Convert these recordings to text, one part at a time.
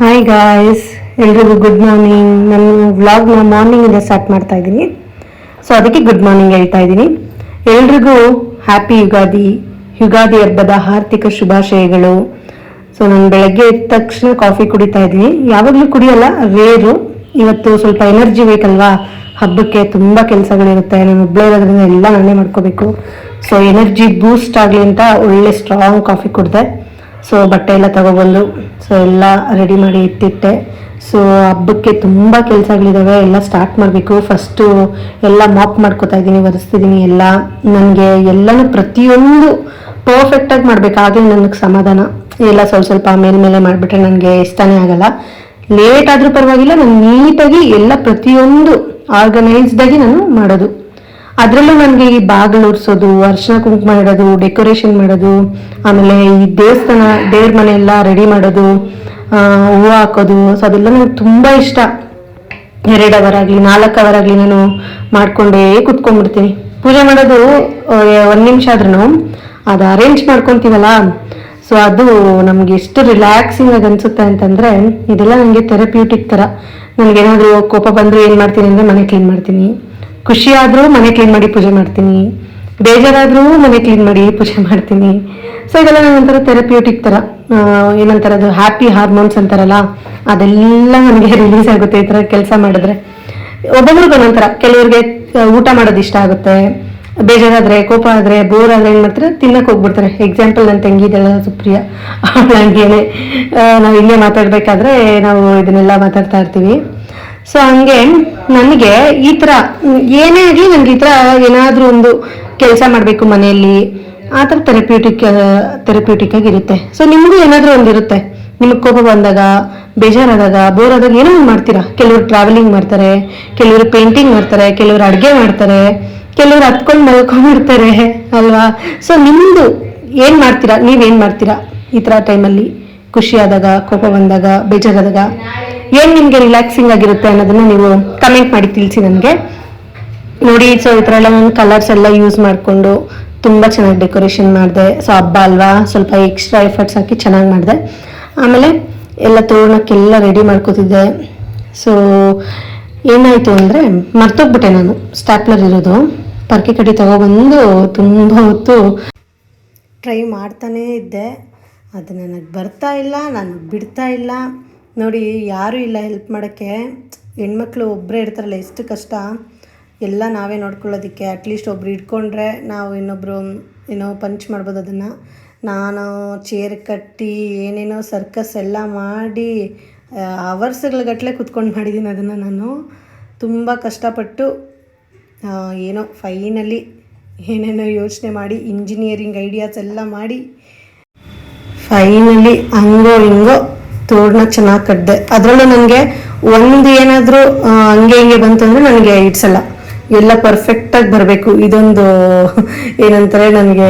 Hi guys ಎಲ್ರಿಗೂ good morning ನಾನು ವ್ಲಾಗ್ನ ಮಾರ್ನಿಂಗಿಂದ ಸ್ಟಾರ್ಟ್ ಮಾಡ್ತಾ ಇದ್ದೀನಿ. ಸೊ ಅದಕ್ಕೆ ಗುಡ್ ಮಾರ್ನಿಂಗ್ ಹೇಳ್ತಾ ಇದ್ದೀನಿ. ಎಲ್ರಿಗೂ ಹ್ಯಾಪಿ ಯುಗಾದಿ ಯುಗಾದಿ ಹಬ್ಬದ ಆರ್ಥಿಕ ಶುಭಾಶಯಗಳು. ಸೊ ನಾನು ಬೆಳಗ್ಗೆ ಎದ್ದ ತಕ್ಷಣ ಕಾಫಿ ಕುಡಿತಾ ಇದ್ದೀನಿ. ಯಾವಾಗಲೂ ಕುಡಿಯಲ್ಲ ರೇರು ಇವತ್ತು ಸ್ವಲ್ಪ ಎನರ್ಜಿ ಬೇಕಲ್ವಾ? ಹಬ್ಬಕ್ಕೆ ತುಂಬ ಕೆಲಸಗಳಿರುತ್ತೆ. ನಾನು ಒಬ್ಬಳೇ ಇರೋದ್ರಿಂದ ಎಲ್ಲ ನಾನೇ ಮಾಡ್ಕೋಬೇಕು. ಸೊ ಎನರ್ಜಿ ಬೂಸ್ಟ್ ಆಗಲಿ ಅಂತ ಒಳ್ಳೆ ಸ್ಟ್ರಾಂಗ್ ಕಾಫಿ ಕುಡಿದೆ. ಸೊ ಬಟ್ಟೆ ಎಲ್ಲ ತಗೊಬಂದು ಸೊ ಎಲ್ಲ ರೆಡಿ ಮಾಡಿ ಇಟ್ಟಿಟ್ಟೆ. ಸೊ ಹಬ್ಬಕ್ಕೆ ತುಂಬ ಕೆಲಸಗಳಿದಾವೆ, ಎಲ್ಲ ಸ್ಟಾರ್ಟ್ ಮಾಡಬೇಕು. ಫಸ್ಟು ಎಲ್ಲ ಮಾಪ್ ಮಾಡ್ಕೋತಾ ಇದ್ದೀನಿ, ಒರೆಸ್ತಿದ್ದೀನಿ ಎಲ್ಲ. ನನಗೆ ಎಲ್ಲನೂ ಪ್ರತಿಯೊಂದು ಪರ್ಫೆಕ್ಟಾಗಿ ಮಾಡಬೇಕು ಆಗಲೇ ನನಗೆ ಸಮಾಧಾನ. ಎಲ್ಲ ಸ್ವಲ್ಪ ಸ್ವಲ್ಪ ಮೇಲ್ಮೇಲೆ ಮಾಡಿಬಿಟ್ರೆ ನನಗೆ ಇಷ್ಟನೇ ಆಗಲ್ಲ. ಲೇಟ್ ಆದರೂ ಪರವಾಗಿಲ್ಲ, ನಾನು ನೀಟಾಗಿ ಎಲ್ಲ ಪ್ರತಿಯೊಂದು ಆರ್ಗನೈಸ್ಡಾಗಿ ನಾನು ಮಾಡೋದು. ಅದರಲ್ಲೂ ನನಗೆ ಈ ಬಾಗಿಲು ಉರ್ಸೋದು ಅರ್ಶಿನ ಕುಂಕುಮ ಇಡೋದು ಡೆಕೋರೇಷನ್ ಮಾಡೋದು, ಆಮೇಲೆ ಈ ದೇವಸ್ಥಾನ, ದೇವ್ರ ಮನೆ ಎಲ್ಲ ರೆಡಿ ಮಾಡೋದು ಹೂವು ಹಾಕೋದು ಸೊ ಅದೆಲ್ಲ ನನಗೆ ತುಂಬ ಇಷ್ಟ. ಎರಡು ಅವರ್ ಆಗಲಿ, ನಾಲ್ಕು ಅವರ್ ಆಗಲಿ ನಾನು ಮಾಡ್ಕೊಂಡೇ ಕುತ್ಕೊಂಡ್ಬಿಡ್ತೀನಿ. ಪೂಜೆ ಮಾಡೋದು ಒಂದು ನಿಮಿಷ ಆದ್ರೂ ಅದು ಅರೇಂಜ್ ಮಾಡ್ಕೊತೀವಲ್ಲ ಸೊ ಅದು ನಮ್ಗೆ ಎಷ್ಟು ರಿಲ್ಯಾಕ್ಸಿಂಗ್ ಆಗಿ ಅನ್ಸುತ್ತೆ ಅಂತಂದ್ರೆ, ಇದೆಲ್ಲ ನನಗೆ ಥೆರಪ್ಯೂಟಿಕ್ ಥರ. ನನಗೇನಾದರೂ ಕೋಪ ಬಂದ್ರೆ ಏನು ಮಾಡ್ತೀನಿ ಅಂದರೆ ಮನೆ ಕ್ಲೀನ್ ಮಾಡ್ತೀನಿ. ಖುಷಿ ಆದರೂ ಮನೆ ಕ್ಲೀನ್ ಮಾಡಿ ಪೂಜೆ ಮಾಡ್ತೀನಿ. ಬೇಜಾರಾದರೂ ಮನೆ ಕ್ಲೀನ್ ಮಾಡಿ ಪೂಜೆ ಮಾಡ್ತೀನಿ. ಸೊ ಇದೆಲ್ಲ ಒಂಥರ ಥೆರಪ್ಯೂಟಿಕ್ ಥರ. ಏನಂತಾರೆ ಅದು ಹ್ಯಾಪಿ ಹಾರ್ಮೋನ್ಸ್ ಅಂತಾರಲ್ಲ ಅದೆಲ್ಲ ನನಗೆ ರಿಲೀಸ್ ಆಗುತ್ತೆ ಈ ಥರ ಕೆಲಸ ಮಾಡಿದ್ರೆ. ಒಬ್ಬೊಬ್ರಿಗೆ ಒಂದೊಂಥರ ಕೆಲವರಿಗೆ ಊಟ ಮಾಡೋದು ಇಷ್ಟ ಆಗುತ್ತೆ. ಬೇಜಾರಾದ್ರೆ ಕೋಪ ಆದ್ರೆ ಬೋರ್ ಆದ್ರೆ ಏನ್ ಮಾಡ್ತಾರೆ ತಿನ್ನಕ್ ಹೋಗ್ಬಿಡ್ತಾರೆ. ಎಕ್ಸಾಂಪಲ್ ನನ್ನ ತಂಗಿ ಇದೆಲ್ಲ ಸುಪ್ರಿಯ. ಅವಳು ಹಂಗೇನೆ ಆ, ನಾವು ಇಲ್ಲೇ ಮಾತಾಡ್ಬೇಕಾದ್ರೆ ನಾವು ಇದನ್ನೆಲ್ಲ ಮಾತಾಡ್ತಾ ಇರ್ತೀವಿ. ಸೊ ಹಂಗೆ ನನಗೆ ಈ ಥರ, ಏನೇ ಆಗಲಿ ನನಗೆ ಈ ಥರ ಏನಾದರೂ ಒಂದು ಕೆಲಸ ಮಾಡಬೇಕು ಮನೆಯಲ್ಲಿ. ಆ ಥರ ಥೆರಪ್ಯೂಟಿಕ್ ಥೆರಪ್ಯೂಟಿಕ್ ಆಗಿರುತ್ತೆ ಸೊ ನಿಮಗೂ ಏನಾದರೂ ಒಂದು ಇರುತ್ತೆ. ನಿಮಗೆ ಕೋಪ ಬಂದಾಗ, ಬೇಜಾರಾದಾಗ ಬೋರ್ ಆದಾಗ ಏನೋ ಒಂದು ಮಾಡ್ತೀರಾ. ಕೆಲವರು ಟ್ರಾವೆಲಿಂಗ್ ಮಾಡ್ತಾರೆ, ಕೆಲವರು ಪೇಂಟಿಂಗ್ ಮಾಡ್ತಾರೆ, ಕೆಲವರು ಅಡುಗೆ ಮಾಡ್ತಾರೆ, ಕೆಲವರು ಹತ್ಕೊಂಡು ಮಲ್ಕೊಂಡಿರ್ತಾರೆ ಅಲ್ವಾ? ಸೊ ನಿಮ್ಮದು ಏನು ಮಾಡ್ತೀರಾ? ನೀವೇನು ಮಾಡ್ತೀರಾ ಈ ಥರ ಟೈಮಲ್ಲಿ ಖುಷಿ ಆದಾಗ, ಕೋಪ ಬಂದಾಗ, ಬೇಜಾರಾದಾಗ? ಏನು ನಿಮಗೆ ರಿಲ್ಯಾಕ್ಸಿಂಗ್ ಆಗಿರುತ್ತೆ ಅನ್ನೋದನ್ನ ನೀವು ಕಮೆಂಟ್ ಮಾಡಿ ತಿಳಿಸಿ ನನಗೆ ನೋಡಿ ಸೊ ಈ ಥರ ಎಲ್ಲ ನಾನು ಕಲರ್ಸ್ ಎಲ್ಲ ಯೂಸ್ ಮಾಡಿಕೊಂಡು ತುಂಬ ಚೆನ್ನಾಗಿ ಡೆಕೋರೇಷನ್ ಮಾಡಿದೆ. ಸೊ ಹಬ್ಬ ಅಲ್ವಾ? ಸ್ವಲ್ಪ ಎಕ್ಸ್ಟ್ರಾ ಎಫರ್ಟ್ಸ್ ಹಾಕಿ ಚೆನ್ನಾಗಿ ಮಾಡಿದೆ. ಆಮೇಲೆ ಎಲ್ಲ ತೋರಣಕ್ಕೆಲ್ಲ ರೆಡಿ ಮಾಡ್ಕೋತಿದ್ದೆ. ಸೊ ಏನಾಯಿತು ಅಂದರೆ ಮರ್ತೋಗ್ಬಿಟ್ಟೆ ನಾನು. ಸ್ಟ್ಯಾಪ್ಲರ್ ಇರೋದು. ಪರ್ಕೆ ಕಡೆ ತಗೊಬಂದು ತುಂಬ ಹೊತ್ತು ಟ್ರೈ ಮಾಡ್ತಾನೇ ಇದ್ದೆ. ಅದು ನನಗೆ ಬರ್ತಾ ಇಲ್ಲ ನಾನು ಬಿಡ್ತಾ ಇಲ್ಲ. ನೋಡಿ, ಯಾರೂ ಇಲ್ಲ ಹೆಲ್ಪ್ ಮಾಡೋಕ್ಕೆ. ಹೆಣ್ಮಕ್ಳು ಒಬ್ಬರೇ ಇರ್ತಾರಲ್ಲ, ಎಷ್ಟು ಕಷ್ಟ. ಎಲ್ಲ ನಾವೇ ನೋಡ್ಕೊಳ್ಳೋದಕ್ಕೆ. ಅಟ್ಲೀಸ್ಟ್ ಒಬ್ರು ಇಟ್ಕೊಂಡ್ರೆ ನಾವು ಇನ್ನೊಬ್ಬರು ಏನೋ ಪಂಚ್ ಮಾಡ್ಬೋದು ಅದನ್ನು. ನಾನು ಚೇರ್ ಕಟ್ಟಿ ಏನೇನೋ ಸರ್ಕಸ್ ಎಲ್ಲ ಮಾಡಿ ಅವರ್ಸ್ಗಳ್ಗಟ್ಲೆ ಕುತ್ಕೊಂಡು ಮಾಡಿದ್ದೀನಿ ಅದನ್ನು ನಾನು. ತುಂಬ ಕಷ್ಟಪಟ್ಟು ಏನೋ ಫೈನಲಿ ಏನೇನೋ ಯೋಚನೆ ಮಾಡಿ ಇಂಜಿನಿಯರಿಂಗ್ ಐಡಿಯಾಸ್ ಎಲ್ಲ ಮಾಡಿ ಫೈನಲಿ ಹಂಗೋ ಹಿಂಗೋ ತೋರಣ ಚೆನ್ನಾಗಿ ಕಟ್ಟಿದೆ ಅದರಲ್ಲೂ ನನಗೆ ಒಂದು ಏನಾದರೂ ಹಂಗೆ ಹಿಂಗೆ ಬಂತು ಅಂದರೆ ನನಗೆ ಇಟ್ಸಲ್ಲ ಎಲ್ಲ ಪರ್ಫೆಕ್ಟಾಗಿ ಬರಬೇಕು. ಇದೊಂದು ಏನಂತಾರೆ, ನನಗೆ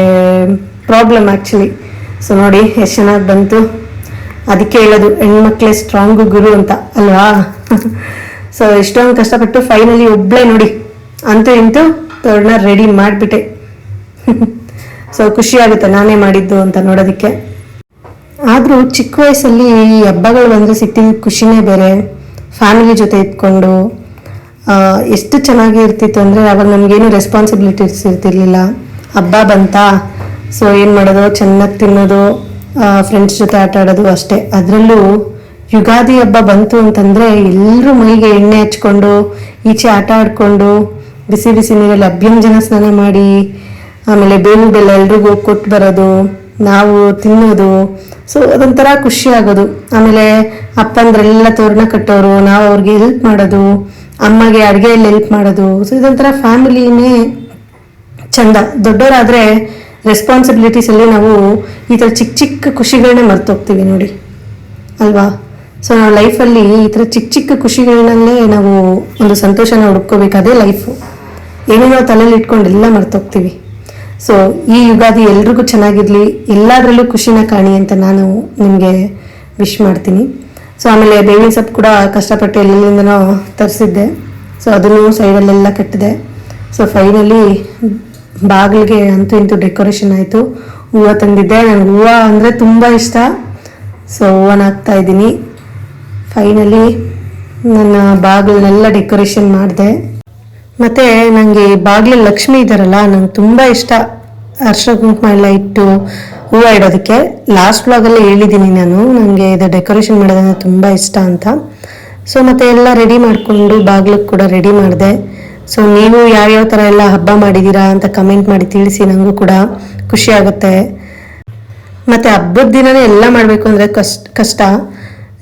ಪ್ರಾಬ್ಲಮ್ ಆ್ಯಕ್ಚುಲಿ ಸೊ ನೋಡಿ, ಎಷ್ಟು ಚೆನ್ನಾಗಿ ಬಂತು. ಅದಕ್ಕೆ ಹೇಳೋದು, ಹೆಣ್ಮಕ್ಳೇ ಸ್ಟ್ರಾಂಗು ಗುರು ಅಂತ, ಅಲ್ವಾ? ಸೊ ಎಷ್ಟೊಂದು ಕಷ್ಟಪಟ್ಟು ಫೈನಲಿ ಒಬ್ಬಳೇ ನೋಡಿ, ಅಂತೂ ಇಂತೂ ತೋರಣ ರೆಡಿ ಮಾಡಿಬಿಟ್ಟೆ. ಸೊ ಖುಷಿ ಆಗುತ್ತೆ, ನಾನೇ ಮಾಡಿದ್ದು ಅಂತ ನೋಡೋದಕ್ಕೆ. ಆದರೂ ಚಿಕ್ಕ ವಯಸ್ಸಲ್ಲಿ ಈ ಹಬ್ಬಗಳು ಬಂದರೆ ಸಿಕ್ಕಿದ ಖುಷಿನೇ ಬೇರೆ. ಫ್ಯಾಮಿಲಿ ಜೊತೆ ಇದ್ಕೊಂಡು ಆ, ಎಷ್ಟು ಚೆನ್ನಾಗಿ ಇರ್ತಿತ್ತು ಅಂದರೆ ಅವಾಗ ನಮಗೇನು ರೆಸ್ಪಾನ್ಸಿಬಿಲಿಟೀಸ್ ಇರ್ತಿರ್ಲಿಲ್ಲ. ಹಬ್ಬ ಬಂತಾ? ಸೊ ಏನು ಮಾಡೋದು? ಚೆನ್ನಾಗಿ ತಿನ್ನೋದು ಫ್ರೆಂಡ್ಸ್ ಜೊತೆ ಆಟ ಆಡೋದು ಅಷ್ಟೇ. ಅದರಲ್ಲೂ ಯುಗಾದಿ ಹಬ್ಬ ಬಂತು ಅಂತಂದರೆ ಎಲ್ಲರೂ ಮೈಗೆ ಎಣ್ಣೆ ಹಚ್ಕೊಂಡು ಈಚೆ ಆಟ ಆಡಿಕೊಂಡು ಬಿಸಿ ಬಿಸಿ ನೀರಲ್ಲಿ ಅಭ್ಯಂಜನ ಸ್ನಾನ ಮಾಡಿ ಆಮೇಲೆ ಬೇವು ಬೆಲ್ಲ ಎಲ್ರಿಗೂ ಕೊಟ್ಟು ಬರೋದು ನಾವು ತಿನ್ನೋದು. ಸೊ ಅದೊಂಥರ ಖುಷಿ ಆಗೋದು. ಆಮೇಲೆ ಅಪ್ಪಂದ್ರೆಲ್ಲ ತೋರಣ ಕಟ್ಟೋರು, ನಾವು ಅವ್ರಿಗೆ ಹೆಲ್ಪ್ ಮಾಡೋದು, ಅಮ್ಮಗೆ ಅಡುಗೆಯಲ್ಲಿ ಹೆಲ್ಪ್ ಮಾಡೋದು. ಸೊ ಇದೊಂಥರ ಫ್ಯಾಮಿಲಿನೇ ಚಂದ. ದೊಡ್ಡವರಾದರೆ ರೆಸ್ಪಾನ್ಸಿಬಿಲಿಟೀಸಲ್ಲಿ ನಾವು ಈ ಥರ ಚಿಕ್ಕ ಚಿಕ್ಕ ಖುಷಿಗಳನ್ನೇ ಮರ್ತೋಗ್ತೀವಿ ನೋಡಿ. ಅಲ್ವಾ? ಸೊ ನಾವು ಲೈಫಲ್ಲಿ ಈ ಥರ ಚಿಕ್ಕ ಚಿಕ್ಕ ಖುಷಿಗಳನ್ನಲ್ಲೇ ನಾವು ಒಂದು ಸಂತೋಷನ ಹುಡ್ಕೋಬೇಕಾದೇ ಲೈಫು ಏನೇನೋ ತಲೆಯಲ್ಲಿ ಇಟ್ಕೊಂಡು ಎಲ್ಲ ಮರ್ತೋಗ್ತೀವಿ. ಸೊ ಈ ಯುಗಾದಿ ಎಲ್ರಿಗೂ ಚೆನ್ನಾಗಿರಲಿ, ಎಲ್ಲದರಲ್ಲೂ ಖುಷಿನ ಕಾಣಿ ಅಂತ ನಾನು ನಿಮಗೆ ವಿಶ್ ಮಾಡ್ತೀನಿ. ಸೊ ಆಮೇಲೆ ಬೇವಿನ ಸೊಪ್ಪು ಕೂಡ ಕಷ್ಟಪಟ್ಟು ಎಲ್ಲೆಲ್ಲಿಂದನೋ ತರಿಸಿದ್ದೆ. ಸೊ ಅದನ್ನು ಸೈಡಲ್ಲೆಲ್ಲ ಕಟ್ಟಿದೆ. ಸೊ ಫೈನಲಿ ಬಾಗಿಲಿಗೆ ಅಂತೂ ಇಂತೂ ಡೆಕೋರೇಷನ್ ಆಯಿತು. ಹೂವು ತಂದಿದ್ದೆ. ನನಗೆ ಹೂವು ಅಂದರೆ ತುಂಬ ಇಷ್ಟ. ಸೊ ಹೂವನ್ನ ಹಾಕ್ತಾ ಇದ್ದೀನಿ. ಫೈನಲಿ ನನ್ನ ಬಾಗಿಲನ್ನೆಲ್ಲ ಡೆಕೋರೇಷನ್ ಮಾಡಿದೆ. ಮತ್ತು ನನಗೆ ಬಾಗಿಲು ಲಕ್ಷ್ಮಿ ಇದ್ದಾರಲ್ಲ ನಂಗೆ ತುಂಬ ಇಷ್ಟ. ಅರ್ಶನ ಕುಂಕುಮ ಎಲ್ಲ ಇಟ್ಟು ಹೂವು ಇಡೋದಕ್ಕೆ. ಲಾಸ್ಟ್ ಬ್ಲಾಗಲ್ಲಿ ಹೇಳಿದ್ದೀನಿ ನಾನು ನನಗೆ ಇದು ಡೆಕೋರೇಷನ್ ಮಾಡೋದಂದ್ರೆ ತುಂಬ ಇಷ್ಟ ಅಂತ. ಸೊ ಮತ್ತೆ ಎಲ್ಲ ರೆಡಿ ಮಾಡಿಕೊಂಡು ಬಾಗಿಲಿಗೆ ಕೂಡ ರೆಡಿ ಮಾಡಿದೆ. ಸೊ ನೀವು ಯಾವ್ಯಾವ ಥರ ಎಲ್ಲ ಹಬ್ಬ ಮಾಡಿದ್ದೀರಾ ಅಂತ ಕಮೆಂಟ್ ಮಾಡಿ ತಿಳಿಸಿ ನನಗೂ ಕೂಡ ಖುಷಿ ಆಗುತ್ತೆ. ಮತ್ತೆ ಹಬ್ಬದ ದಿನನೇ ಎಲ್ಲ ಮಾಡಬೇಕು ಅಂದ್ರೆ ಕಷ್ಟ ಕಷ್ಟ.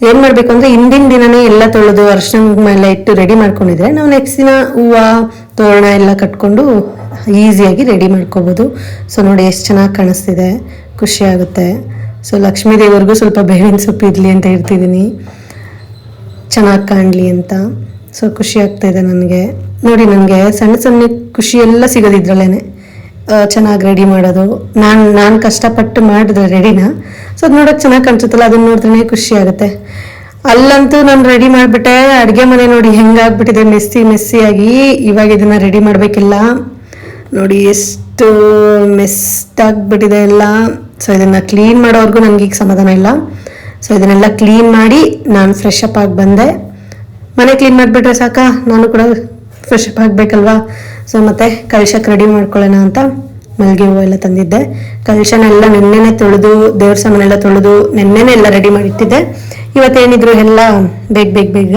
ಏನ್ ಮಾಡ್ಬೇಕು ಅಂದ್ರೆ ಹಿಂದಿನ ದಿನನೇ ಎಲ್ಲ ತೊಳೆದು ಅರ್ಶನ ಮೇಲೆ ಇಟ್ಟು ರೆಡಿ ಮಾಡ್ಕೊಂಡಿದ್ರೆ ನಾವು ನೆಕ್ಸ್ಟ್ ದಿನ ಹೂವು, ತೋರಣ ಎಲ್ಲ ಕಟ್ಕೊಂಡು ಈಸಿಯಾಗಿ ರೆಡಿ ಮಾಡ್ಕೋಬೋದು. ಸೊ ನೋಡಿ ಎಷ್ಟು ಚೆನ್ನಾಗಿ ಕಾಣಿಸ್ತಿದೆ, ಖುಷಿ ಆಗುತ್ತೆ. ಸೊ ಲಕ್ಷ್ಮೀ ದೇವರಿಗೂ ಸ್ವಲ್ಪ ಬೇವಿನ ಸೊಪ್ಪು ಇರಲಿ ಅಂತ ಇರ್ತಿದ್ದೀನಿ ಚೆನ್ನಾಗಿ ಕಾಣಲಿ ಅಂತ. ಸೊ ಖುಷಿ ಆಗ್ತಾ ಇದೆ ನನಗೆ. ನೋಡಿ ನನಗೆ ಸಣ್ಣ ಸಣ್ಣ ಖುಷಿ ಎಲ್ಲ ಸಿಗೋದಿದ್ರಲ್ಲೇನೆ. ಚೆನ್ನಾಗಿ ರೆಡಿ ಮಾಡೋದು. ನಾನು ನಾನು ಕಷ್ಟಪಟ್ಟು ಮಾಡಿದೆ ರೆಡಿನ ಸೊ ಅದು ನೋಡೋಕೆ ಚೆನ್ನಾಗಿ ಕಾಣಿಸುತ್ತಲ್ಲ ಅದನ್ನ ನೋಡಿದ್ರೆ ಖುಷಿ ಆಗುತ್ತೆ. ಅಲ್ಲಂತೂ ನಾನು ರೆಡಿ ಮಾಡಿಬಿಟ್ಟೆ, ಅಡುಗೆ ಮನೆ ನೋಡಿ ಹೆಂಗಾಗ್ಬಿಟ್ಟಿದೆ, ಮೆಸ್ಸಿ, ಮೆಸ್ಸಿಯಾಗಿ ಇವಾಗ ಇದನ್ನು ರೆಡಿ ಮಾಡಬೇಕಿಲ್ಲ. ನೋಡಿ ಎಷ್ಟು ಮೆಸ್ಟಾಗ್ಬಿಟ್ಟಿದೆ ಎಲ್ಲ. ಸೊ ಇದನ್ನು ಕ್ಲೀನ್ ಮಾಡೋವರೆಗೂ ನನಗೆ ಈಗ ಸಮಾಧಾನ ಇಲ್ಲ. ಸೊ ಇದನ್ನೆಲ್ಲ ಕ್ಲೀನ್ ಮಾಡಿ ನಾನು ಫ್ರೆಶ್ ಅಪ್ ಆಗಿ ಬಂದೆ. ಮನೆ ಕ್ಲೀನ್ ಮಾಡಿಬಿಟ್ರೆ ಸಾಕ? ನಾನು ಕೂಡ ಫ್ರೆಶ್ ಅಪ್ ಆಗಬೇಕಲ್ವಾ? ಸೊ ಮತ್ತೆ ಕಳಶಕ್ಕೆ ರೆಡಿ ಮಾಡ್ಕೊಳ್ಳೋಣ ಅಂತ ಮಲ್ಲಿಗೆ ಹೂವು ಎಲ್ಲ ತಂದಿದ್ದೆ. ಕಳಶನೆಲ್ಲ ನಿನ್ನೆನೆ ತೊಳೆದು, ದೇವ್ರ ಸಾಮಾನೆಲ್ಲ ತೊಳೆದು ನಿನ್ನೆನೆ ಎಲ್ಲ ರೆಡಿ ಮಾಡಿಟ್ಟಿದ್ದೆ. ಇವತ್ತೇನಿದ್ರು ಎಲ್ಲ ಬೇಗ ಬೇಗ ಬೇಗ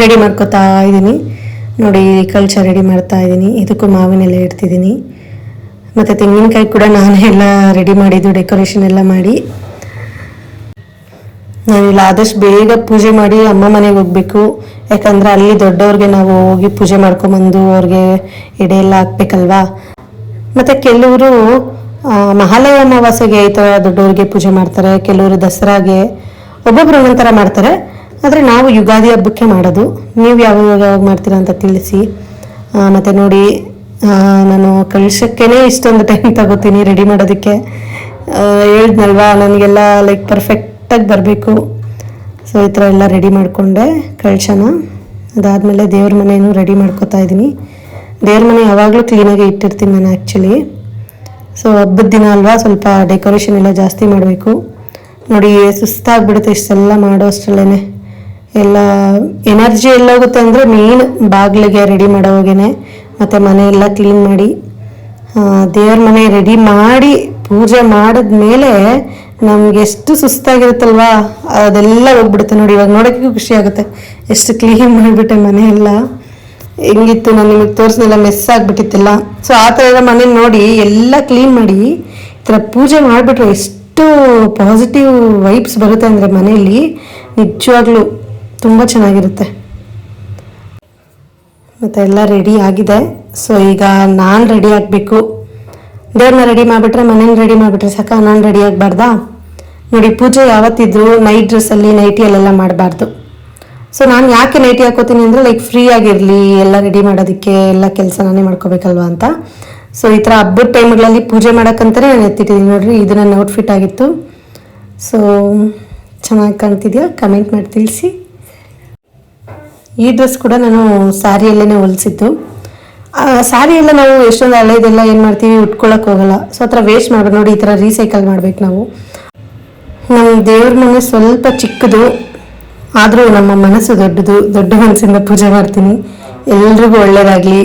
ರೆಡಿ ಮಾಡ್ಕೋತಾ ಇದ್ದೀನಿ. ನೋಡಿ ಕಳಶ ರೆಡಿ ಮಾಡ್ತಾ ಇದ್ದೀನಿ. ಇದಕ್ಕೂ ಮಾವಿನೆಲ್ಲ ಇಡ್ತಿದ್ದೀನಿ. ಮತ್ತು ತೆಂಗಿನಕಾಯಿ ಕೂಡ ನಾನೇ ಎಲ್ಲ ರೆಡಿ ಮಾಡಿದ್ದು ಡೆಕೋರೇಷನ್ ಎಲ್ಲ ಮಾಡಿ. ನಾನಿಲ್ಲ ಆದಷ್ಟು ಬೇಗ ಪೂಜೆ ಮಾಡಿ ಅಮ್ಮ ಮನೆಗೆ ಹೋಗ್ಬೇಕು. ಯಾಕಂದ್ರೆ ಅಲ್ಲಿ ದೊಡ್ಡವ್ರಿಗೆ ನಾವು ಹೋಗಿ ಪೂಜೆ ಮಾಡ್ಕೊಂಬಂದು ಅವ್ರಿಗೆ ಎಡೆ ಎಲ್ಲ ಹಾಕ್ಬೇಕಲ್ವಾ? ಮತ್ತೆ ಕೆಲವರು ಮಹಾಲಯ ಅಮಾವಾಸ್ಯೆಗೆ ಈ ದೊಡ್ಡವ್ರಿಗೆ ಪೂಜೆ ಮಾಡ್ತಾರೆ, ಕೆಲವರು ದಸರಾಗೆ ಒಬ್ಬೊಬ್ರು ಒಂದೊಂಥರ ಮಾಡ್ತಾರೆ. ಆದರೆ ನಾವು ಯುಗಾದಿ ಹಬ್ಬಕ್ಕೆ ಮಾಡೋದು. ನೀವು ಯಾವಾಗ ಯಾವಾಗ ಮಾಡ್ತೀರಾ ಅಂತ ತಿಳಿಸಿ. ಮತ್ತೆ ನೋಡಿ ನಾನು ಕಳ್ಸಕ್ಕೇನೆ ಇಷ್ಟೊಂದು ಟೈಮ್ ತಗೋತೀನಿ ರೆಡಿ ಮಾಡೋದಕ್ಕೆ. ಹೇಳ್ದ್ನಲ್ವಾ, ನನಗೆಲ್ಲ ಲೈಕ್ ಪರ್ಫೆಕ್ಟಾಗಿ ಬರಬೇಕು. ಸೊ ಈ ಥರ ಎಲ್ಲ ರೆಡಿ ಮಾಡಿಕೊಂಡೆ ಕಳ್ಸೋಣ ಅದಾದಮೇಲೆ ದೇವ್ರ ಮನೆಯೂ ರೆಡಿ ಮಾಡ್ಕೋತಾ ಇದ್ದೀನಿ. ದೇವ್ರ ಮನೆ ಯಾವಾಗಲೂ ಕ್ಲೀನಾಗಿ ಇಟ್ಟಿರ್ತೀನಿ ನಾನು ಆ್ಯಕ್ಚುಲಿ ಸೊ ಹಬ್ಬದ ದಿನ ಅಲ್ವಾ ಸ್ವಲ್ಪ ಡೆಕೋರೇಷನ್ ಎಲ್ಲ ಜಾಸ್ತಿ ಮಾಡಬೇಕು. ನೋಡಿ, ಸುಸ್ತಾಗ್ಬಿಡುತ್ತೆ ಇಷ್ಟೆಲ್ಲ ಮಾಡೋ ಅಷ್ಟರಲ್ಲೇ ಎಲ್ಲ ಎನರ್ಜಿ ಎಲ್ಲೋಗುತ್ತೆ ಅಂದರೆ ಮೇನ್ ಬಾಗಿಲಿಗೆ ರೆಡಿ ಮಾಡೋವಾಗೇನೆ ಮತ್ತು ಮನೆ ಎಲ್ಲ ಕ್ಲೀನ್ ಮಾಡಿ ದೇವ್ರ ಮನೆ ರೆಡಿ ಮಾಡಿ ಪೂಜೆ ಮಾಡಿದ್ಮೇಲೆ ನಮ್ಗೆ ಎಷ್ಟು ಸುಸ್ತಾಗಿರುತ್ತಲ್ವಾ? ಅದೆಲ್ಲ ಹೋಗ್ಬಿಡುತ್ತೆ ನೋಡಿ, ಇವಾಗ ನೋಡೋಕ್ಕೂ ಖುಷಿ ಆಗುತ್ತೆ. ಎಷ್ಟು ಕ್ಲೀನ್ ಮಾಡಿಬಿಟ್ಟೆ ಮನೆ ಎಲ್ಲ. ಹೆಂಗಿತ್ತು ನಾನು ನಿಮಗೆ ತೋರಿಸ್ನೆಲ್ಲ ಮೆಸ್ ಆಗ್ಬಿಟ್ಟಿತ್ತಲ್ಲ. ಸೊ ಆ ಥರ ಎಲ್ಲ ಮನೆ ನೋಡಿ, ಎಲ್ಲ ಕ್ಲೀನ್ ಮಾಡಿ, ಈ ಥರ ಪೂಜೆ ಮಾಡಿಬಿಟ್ರೆ ಎಷ್ಟು ಪಾಸಿಟಿವ್ ವೈಬ್ಸ್ ಬರುತ್ತೆ ಅಂದರೆ ಮನೆಯಲ್ಲಿ ನಿಜವಾಗ್ಲೂ ತುಂಬ ಚೆನ್ನಾಗಿರುತ್ತೆ. ಮತ್ತು ಎಲ್ಲ ರೆಡಿ ಆಗಿದೆ. ಸೊ ಈಗ ನಾನು ರೆಡಿ ಆಗಬೇಕು. ದೇವ್ರನ್ನ ರೆಡಿ ಮಾಡಿಬಿಟ್ರೆ, ಮನೇನ ರೆಡಿ ಮಾಡಿಬಿಟ್ರೆ ಸಾಕ ನಾನು ರೆಡಿ ಆಗಬಾರ್ದಾ? ನೋಡಿ, ಪೂಜೆ ಯಾವತ್ತಿದ್ರು ನೈಟ್ ಡ್ರೆಸ್ಸಲ್ಲಿ ನೈಟಿಯಲ್ಲೆಲ್ಲ ಮಾಡಬಾರ್ದು. ಸೊ ನಾನು ಯಾಕೆ ನೈಟಿ ಹಾಕೋತೀನಿ ಅಂದರೆ ಲೈಕ್ ಫ್ರೀ ಆಗಿರಲಿ, ಎಲ್ಲ ರೆಡಿ ಮಾಡೋದಕ್ಕೆ, ಎಲ್ಲ ಕೆಲಸ ನಾನೇ ಮಾಡ್ಕೋಬೇಕಲ್ವಾ ಅಂತ. ಸೊ ಈ ಥರ ಹಬ್ಬದ ಟೈಮ್ಗಳಲ್ಲಿ ಪೂಜೆ ಮಾಡೋಕ್ಕಂತಲೇ ನಾನು ಎತ್ತಿಟ್ಟಿದ್ದೀನಿ ನೋಡಿರಿ ಇದು ನನ್ನ ಔಟ್ಫಿಟ್ ಆಗಿತ್ತು. ಸೊ ಚೆನ್ನಾಗಿ ಕಾಣ್ತಿದ್ಯಾ? ಕಮೆಂಟ್ ಮಾಡಿ ತಿಳಿಸಿ. ಈ ಡ್ರೆಸ್ ಕೂಡ ನಾನು ಸ್ಯಾರಿಯಲ್ಲೇ ಹೊಲಿಸಿದ್ದು. ಸ್ಯಾರಿ ಎಲ್ಲ ನಾವು ಎಷ್ಟೊಂದು ಹಳೇದೆಲ್ಲ ಏನು ಮಾಡ್ತೀವಿ ಉಟ್ಕೊಳಕ್ಕೆ ಹೋಗಲ್ಲ. ಸೊ ಆ ಥರ ವೇಸ್ಟ್ ಮಾಡಬೇಕು ನೋಡಿ ಈ ಥರ ರೀಸೈಕಲ್ ಮಾಡ್ಬೇಕು ನಾವು. ನಮ್ಮ ದೇವ್ರ ಮನೆ ಸ್ವಲ್ಪ ಚಿಕ್ಕದು, ಆದರೂ ನಮ್ಮ ಮನಸ್ಸು ದೊಡ್ಡದು, ದೊಡ್ಡ ಮನಸ್ಸಿಂದ ಪೂಜೆ ಮಾಡ್ತೀನಿ. ಎಲ್ರಿಗೂ ಒಳ್ಳೇದಾಗಲಿ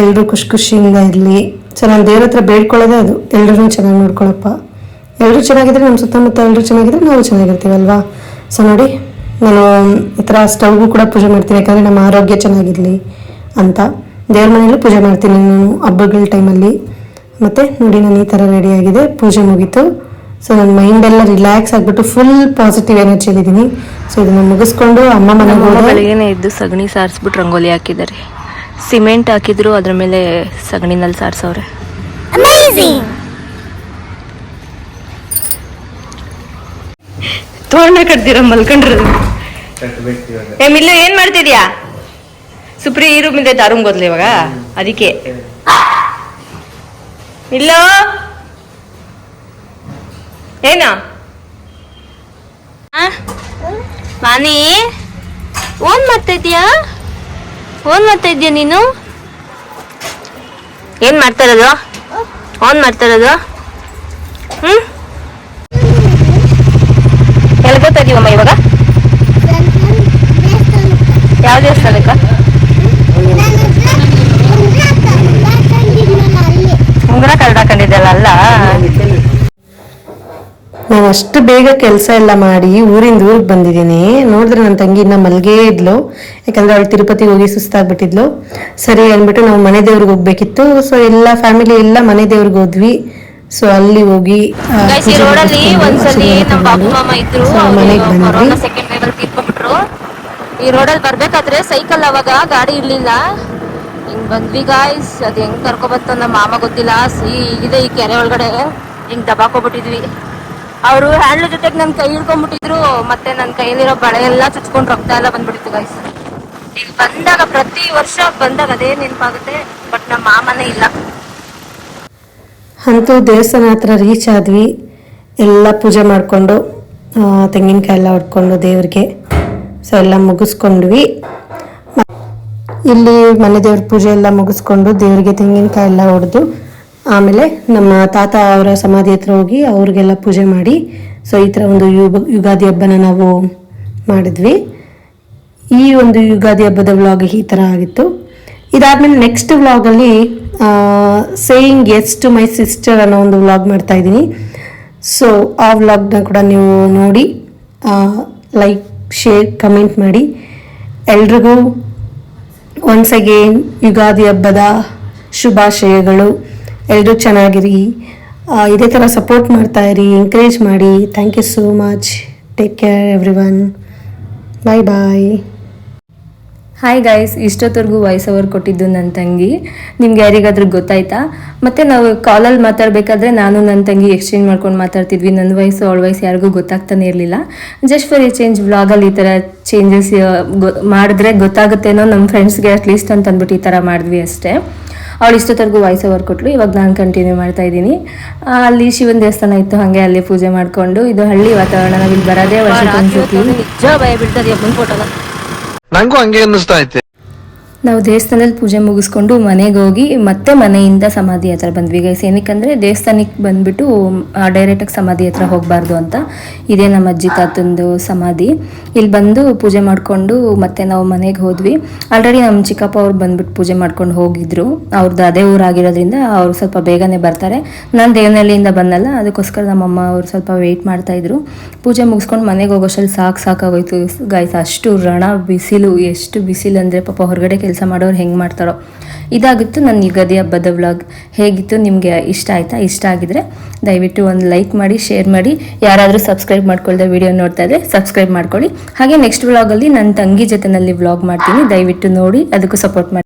ಎಲ್ಲರೂ ಖುಷಿ ಖುಷಿಯಿಂದ ಇರಲಿ. ಸೊ ನಾನು ದೇವ್ರ ಹತ್ರ ಬೇಡ್ಕೊಳ್ಳೋದೇ ಅದು. ಎಲ್ಲರೂ ಚೆನ್ನಾಗಿ ನೋಡ್ಕೊಳಪ್ಪ. ಎಲ್ಲರೂ ಚೆನ್ನಾಗಿದ್ರೆ ನಮ್ಮ ಸುತ್ತಮುತ್ತ ಎಲ್ಲರೂ ಚೆನ್ನಾಗಿದ್ರೆ ನಾವು ಚೆನ್ನಾಗಿರ್ತೀವಲ್ವಾ ಸೊ ನೋಡಿ, ನಾನು ಈ ಥರ ಸ್ಟವ್ಗೂ ಕೂಡ ಪೂಜೆ ಮಾಡ್ತೀನಿ, ಯಾಕಂದರೆ ನಮ್ಮ ಆರೋಗ್ಯ ಚೆನ್ನಾಗಿರಲಿ ಅಂತ. ದೇವ್ರ ಮನೆಯಲ್ಲೂ ಪೂಜೆ ಮಾಡ್ತೀನಿ ನಾನು ಹಬ್ಬಗಳ ಟೈಮಲ್ಲಿ ಮತ್ತು ನೋಡಿ ನಾನು ಈ ಥರ ರೆಡಿಯಾಗಿದೆ ಪೂಜೆ ಮುಗೀತು. ಸೊ ನನ್ನ ಮೈಂಡೆಲ್ಲ ರಿಲ್ಯಾಕ್ಸ್ ಆಗಿಬಿಟ್ಟು ಫುಲ್ ಪಾಸಿಟಿವ್ ಎನರ್ಜಿಯಲ್ಲಿದ್ದೀನಿ ಸೊ ಇದನ್ನು ಮುಗಿಸ್ಕೊಂಡು ಅಮ್ಮ ಮನೆಗೆ ಬೆಳಗ್ಗೆ ಇದ್ದು ಸಗಣಿ ಸಾರಿಸ್ಬಿಟ್ಟು ರಂಗೋಲಿ ಹಾಕಿದ್ದಾರೆ. ಸಿಮೆಂಟ್ ಹಾಕಿದ್ರು ಅದ್ರ ಮೇಲೆ ಸಗಣಿನಲ್ಲಿ ಸಾರಿಸವ್ರೆ. ತೋರಣ ಕಟ್ತೀರ ಮಲ್ಕೊಂಡ್ರ ಏನ್ ಮಾಡ್ತಿದ್ಯಾ? ಸುಪ್ರಿ ಈ ರೂಮ್ ಇದೆ ಆ ರೂಮ್ ಗೊತ್ತಲ್ಲ ಇವಾಗ? ಅದಕ್ಕೆ. ಇಲ್ಲ? ಏನ? ಮಾನಿ? ಓನ್ ಮಾಡ್ತಾ ಇದೀಯಾ ಓನ್ ಮಾಡ್ತಾ ಇದೀಯ ನೀನು? ಏನ್ ಮಾಡ್ತಾ ಇರೋದು? ಓನ್ ಮಾಡ್ತಾ ಇರೋದು? ಹ್ಮ್? ಎಲ್ಲಿ ಗೊತ್ತಾ ಇದೀವಮ್ಮ ಇವಾಗ ಯಾವ ದೇವಸ್ಥಾನಕ್ಕ? ಉಂಗುರ ಕಳ್ದಾಕೊಂಡಿದ್ದಲ್ಲ ಅಲ್ಲ? ನಾನು ಅಷ್ಟು ಬೇಗ ಕೆಲಸ ಎಲ್ಲ ಮಾಡಿ ಊರಿಂದ ಊರಿಗೆ ಬಂದಿದ್ದೀನಿ. ನೋಡಿದ್ರೆ ನನ್ನ ತಂಗಿ ಇನ್ನ ಮಲ್ಗೇ ಇದ್ಲು. ಯಾಕಂದ್ರೆ ಅವಳು ತಿರುಪತಿಗೆ ಹೋಗಿ ಸುಸ್ತಾಗ್ಬಿಟ್ಟಿದ್ಲು. ಸರಿ ಅಂದ್ಬಿಟ್ಟು ನಾವು ಮನೆ ದೇವ್ರಿಗೆ ಹೋಗ್ಬೇಕಿತ್ತು. ಸೊ ಎಲ್ಲ ಫ್ಯಾಮಿಲಿ ಎಲ್ಲ ಮನೆ ದೇವ್ರಿಗೆ ಹೋದ್ವಿ. ಸೊ ಅಲ್ಲಿ ಹೋಗಿ ನಮ್ಮ ಮನೆಗೆ ಬಂದ್ವಿ. ಈ ರೋಡಲ್ಲಿ ಬರ್ಬೇಕಾದ್ರೆ ಸೈಕಲ್ ಅವಾಗ ಗಾಡಿ ಇರ್ಲಿಲ್ಲ. ಹಿಂಗ್ ಬಂದ್ವಿ ಗಾಯ್ಸ್ ಅದ್ ಹೆಂಗ್ ಕರ್ಕೊಬತ್ತ ನಮ್ಮ ಮಾಮ ಗೊತ್ತಿಲ್ಲ. ಇದೆ ಈ ಕೆರೆ ಒಳಗಡೆ. ಹಿಂಗ್ ದಬಾಕೋಬಿಟ್ಟಿದ್ವಿ. ಅವರು ಹ್ಯಾಂಡ್ಲ್ ಜೊತೆಗೆ ನನ್ ಕೈ ಹಿಡ್ಕೊಂಡ್ಬಿಟ್ಟಿದ್ರು ಮತ್ತೆ ನನ್ನ ಕೈಯಲ್ಲಿರೋ ಬಳೆ ಎಲ್ಲ ಚುಚ್ಕೊಂಡು ರಕ್ತ ಎಲ್ಲ ಬಂದ್ಬಿಟ್ಟಿತ್ತು ಗಾಯ್ಸ್ ಇಲ್ಲಿ ಬಂದಾಗ ಪ್ರತಿ ವರ್ಷ ಬಂದಾಗ ಅದೇ ನೆನಪಾಗುತ್ತೆ, ಬಟ್ ನಮ್ಮ ಮಾಮನೇ ಇಲ್ಲ. ಅಂತೂ ದೇವಸ್ಥಾನ ಹತ್ರ ರೀಚ್ ಆದ್ವಿ. ಎಲ್ಲ ಪೂಜೆ ಮಾಡಿಕೊಂಡು ತೆಂಗಿನಕಾಯಿ ಎಲ್ಲ ಹೊಡ್ಕೊಂಡು ದೇವ್ರಿಗೆ. ಸೊ ಎಲ್ಲ ಮುಗಿಸ್ಕೊಂಡ್ವಿ. ಇಲ್ಲಿ ಮನೆ ದೇವ್ರ ಪೂಜೆ ಎಲ್ಲ ಮುಗಿಸ್ಕೊಂಡು ದೇವರಿಗೆ ತೆಂಗಿನಕಾಯಿ ಎಲ್ಲ ಹೊಡೆದು, ಆಮೇಲೆ ನಮ್ಮ ತಾತ ಅವರ ಸಮಾಧಿ ಹತ್ರ ಹೋಗಿ ಅವ್ರಿಗೆಲ್ಲ ಪೂಜೆ ಮಾಡಿ ಸೊ ಈ ಥರ ಒಂದು ಯುಗ, ಯುಗಾದಿ ಹಬ್ಬನ ನಾವು ಮಾಡಿದ್ವಿ. ಈ ಒಂದು ಯುಗಾದಿ ಹಬ್ಬದ ವ್ಲಾಗ್ ಈ ಥರ ಆಗಿತ್ತು. ಇದಾದಮೇಲೆ ನೆಕ್ಸ್ಟ್ ವ್ಲಾಗಲ್ಲಿ saying yes to my sister ಅನ್ನೋ ಒಂದು ವ್ಲಾಗ್ ಮಾಡ್ತಾ ಇದ್ದೀನಿ. ಸೊ ಆ ವ್ಲಾಗ್ನ ಕೂಡ ನೀವು ನೋಡಿ ಲೈಕ್ ಶೇರ್ ಕಮೆಂಟ್ ಮಾಡಿ. ಎಲ್ರಿಗೂ ಒನ್ಸ್ ಅಗೇನ್ ಯುಗಾದಿ ಹಬ್ಬದ ಶುಭಾಶಯಗಳು. ಎಲ್ಲರೂ ಚೆನ್ನಾಗಿರಿ. ಇದೇ ಥರ ಸಪೋರ್ಟ್ ಮಾಡ್ತಾ ಇರಿ ಎಂಕರೇಜ್ ಮಾಡಿ. Thank you so much take care everyone bye bye hi guys ಇಷ್ಟೊತ್ತವರೆಗೂ voice over ಕೊಟ್ಟಿದ್ದು ನನ್ನ ತಂಗಿ. ನಿಮ್ಗೆ ಯಾರಿಗಾದ್ರೂ ಗೊತ್ತಾಯ್ತಾ? ಮತ್ತೆ ನಾವು ಕಾಲಲ್ಲಿ ಮಾತಾಡಬೇಕಾದ್ರೆ ನಾನು ನನ್ನ ತಂಗಿ ಎಕ್ಸ್ಚೇಂಜ್ ಮಾಡ್ಕೊಂಡು ಮಾತಾಡ್ತಿದ್ವಿ. ನನ್ನ ವಯಸ್ಸು ಅವಳ ವಯಸ್ಸು ಯಾರಿಗೂ ಗೊತ್ತಾಗ್ತಾನೆ ಇರಲಿಲ್ಲ. ಜಸ್ಟ್ ಫಾರ್ ಎ ಚೇಂಜ್ ವ್ಲಾಗಲ್ಲಿ ಈ ಥರ ಚೇಂಜಸ್ ಮಾಡಿದ್ರೆ ಗೊತ್ತಾಗುತ್ತೇನೋ ನಮ್ಮ ಫ್ರೆಂಡ್ಸ್ಗೆ ಅಟ್ಲೀಸ್ಟ್ ಅಂತ ಅಂದ್ಬಿಟ್ಟು ಈ ಥರ ಮಾಡಿದ್ವಿ ಅಷ್ಟೇ. ಅವಳು ಇಷ್ಟೊತ್ತವರೆಗೂ ವಾಯ್ಸ್ ಓವರ್ ಕೊಟ್ಟಳು ಇವಾಗ ನಾನು ಕಂಟಿನ್ಯೂ ಮಾಡ್ತಾ ಇದ್ದೀನಿ. ಅಲ್ಲಿ ಶಿವನ ದೇವಸ್ಥಾನ ಇತ್ತು, ಹಾಗೆ ಅಲ್ಲಿ ಪೂಜೆ ಮಾಡಿಕೊಂಡು. ಇದು ಹಳ್ಳಿ ವಾತಾವರಣ, ನಾವಿಲ್ಲಿ ಬರೋದೇ ವರ್ಷಕ್ಕೊಂದ್ಸತಿ ನಂಗೂ ಹಂಗೆ ಅನ್ನಿಸ್ತಾ ಐತೆ ನಾವು ದೇವಸ್ಥಾನದಲ್ಲಿ ಪೂಜೆ ಮುಗಿಸ್ಕೊಂಡು ಮನೆಗೆ ಹೋಗಿ ಮತ್ತೆ ಮನೆಯಿಂದ ಸಮಾಧಿ ಹತ್ರ ಬಂದ್ವಿ. ಗೈಸ್ ಏನಕ್ಕಂದ್ರೆ ದೇವಸ್ಥಾನಕ್ಕೆ ಬಂದ್ಬಿಟ್ಟು ಡೈರೆಕ್ಟಾಗಿ ಸಮಾಧಿ ಹತ್ರ ಹೋಗಬಾರ್ದು ಅಂತ ಇದೇ ನಮ್ಮ ಅಜ್ಜಿ ತಾತಂದು ಸಮಾಧಿ. ಇಲ್ಲಿ ಬಂದು ಪೂಜೆ ಮಾಡಿಕೊಂಡು ಮತ್ತೆ ನಾವು ಮನೆಗೆ ಹೋದ್ವಿ. ಆಲ್ರೆಡಿ ನಮ್ಮ ಚಿಕ್ಕಪ್ಪ ಅವ್ರು ಬಂದ್ಬಿಟ್ಟು ಪೂಜೆ ಮಾಡ್ಕೊಂಡು ಹೋಗಿದ್ರು. ಅವ್ರದ್ದು ಅದೇ ಊರಾಗಿರೋದ್ರಿಂದ ಅವ್ರು ಸ್ವಲ್ಪ ಬೇಗನೆ ಬರ್ತಾರೆ. ನಾನು ದೇವನಹಳ್ಳಿಯಿಂದ ಬಂದಲ್ಲ, ಅದಕ್ಕೋಸ್ಕರ ನಮ್ಮಮ್ಮ ಅವ್ರು ಸ್ವಲ್ಪ ವೆಯ್ಟ್ ಮಾಡ್ತಾ ಇದ್ರು. ಪೂಜೆ ಮುಗಿಸ್ಕೊಂಡು ಮನೆಗೆ ಹೋಗೋಷ್ಟಲ್ಲಿ ಸಾಕು ಸಾಕಾಗೋಯ್ತು. ಗಾಯ್ಸ್ ಅಷ್ಟು ರಣ ಬಿಸಿಲು, ಎಷ್ಟು ಬಿಸಿಲು ಅಂದರೆ ಪಾಪ ಹೊರಗಡೆ ಕೆಲಸ ಮಾಡೋರು ಹೆಂಗೆ ಮಾಡ್ತಾರೋ. ಇದಾಗಿತ್ತು ನನ್ನ ಯುಗಾದಿ ಹಬ್ಬದ ವ್ಲಾಗ್ ಹೇಗಿತ್ತು? ನಿಮಗೆ ಇಷ್ಟ ಆಯ್ತಾ? ಇಷ್ಟ ಆಗಿದ್ರೆ ದಯವಿಟ್ಟು ಒಂದು ಲೈಕ್ ಮಾಡಿ ಶೇರ್ ಮಾಡಿ. ಯಾರಾದರೂ ಸಬ್ಸ್ಕ್ರೈಬ್ ಮಾಡ್ಕೊಳ್ದೆ ವಿಡಿಯೋ ನೋಡ್ತಾ ಇದ್ರೆ ಸಬ್ಸ್ಕ್ರೈಬ್ ಮಾಡ್ಕೊಳ್ಳಿ. ಹಾಗೆ ನೆಕ್ಸ್ಟ್ ವ್ಲಾಗಲ್ಲಿ ನನ್ನ ತಂಗಿ ಜೊತೆನಲ್ಲಿ ವ್ಲಾಗ್ ಮಾಡ್ತೀನಿ. ದಯವಿಟ್ಟು ನೋಡಿ, ಅದಕ್ಕೂ ಸಪೋರ್ಟ್ ಮಾಡಿ.